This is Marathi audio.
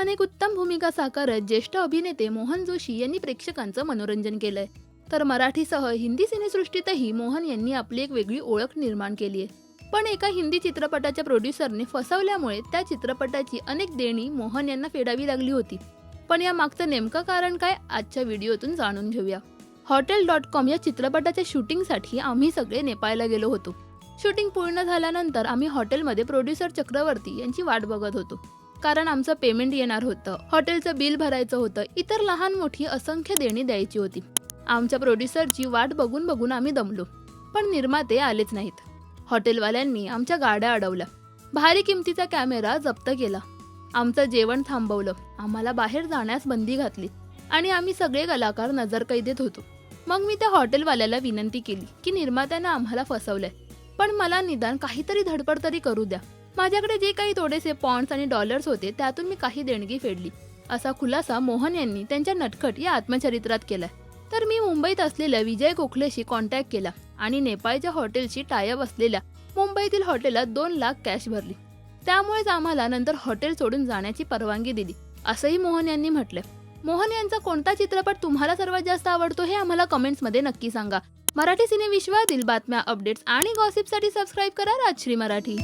अनेक उत्तम भूमिका साकारत ज्येष्ठ अभिनेते मोहन जोशी यांनी प्रेक्षकांचं मनोरंजन केलंय. तर मराठीसह हिंदी सिनेसृष्टीतही मोहन यांनी आपली एक वेगळी ओळख निर्माण केली आहे पण एका हिंदी चित्रपटाच्या प्रोड्युसरने फसवल्यामुळे त्या चित्रपटाची अनेक देणी मोहन यांना फेडावी लागली होती. पण या मागचं नेमकं कारण काय आजच्या व्हिडिओतून जाणून घेऊया. हॉटेल डॉट कॉम या चित्रपटाच्या शूटिंगसाठी आम्ही सगळे नेपाळला गेलो होतो. शूटिंग पूर्ण झाल्यानंतर आम्ही हॉटेलमध्ये प्रोड्युसर चक्रवर्ती यांची वाट बघत होतो. कारण आमचं पेमेंट येणार होतं. हॉटेलचं बिल भरायचं होतं. इतर लहान मोठी असंख्य देणी द्यायची होती. आमच्या प्रोड्युसरची वाट बघून बघून आम्ही दमलो. पण निर्माते आलेच नाहीत. हॉटेलवाल्यांनी आमच्या गाड्या अडवल्या. भारी किमतीचा कॅमेरा जप्त केला. आमचं जेवण थांबवलं. आम्हाला बाहेर जाण्यास बंदी घातली. आणि आम्ही सगळे कलाकार नजरकैदेत होतो. मग मी त्या हॉटेलवाल्याला विनंती केली की निर्मात्यानं आम्हाला फसवलंय. पण मला निदान काहीतरी धडपड तरी करू द्या. माझ्याकडे जे काही थोडेसे पॉन्ड्स आणि डॉलर्स होते त्यातून मी काही देणगी फेडली. असा खुलासा मोहन यांनी त्यांच्या नटखट या आत्मचरित्रात केला तर मी मुंबईत असलेल्या विजय गोखलेशी कॉन्टॅक्ट केला आणि नेपाळच्या हॉटेलशी टायअप असलेल्या मुंबईतील हॉटेलात दोन लाख कॅश भरली. त्यामुळेच आम्हाला नंतर हॉटेल सोडून जाण्याची परवानगी दिली असंही मोहन यांनी म्हटलं मोहन यांचा कोणता चित्रपट तुम्हाला सर्वात जास्त आवडतो हे आम्हाला कमेंट्समध्ये नक्की सांगा. मराठी सिनेविश्वातील बातम्या अपडेट्स आणि गॉसिपसाठी सबस्क्राईब करा राजश्री मराठी.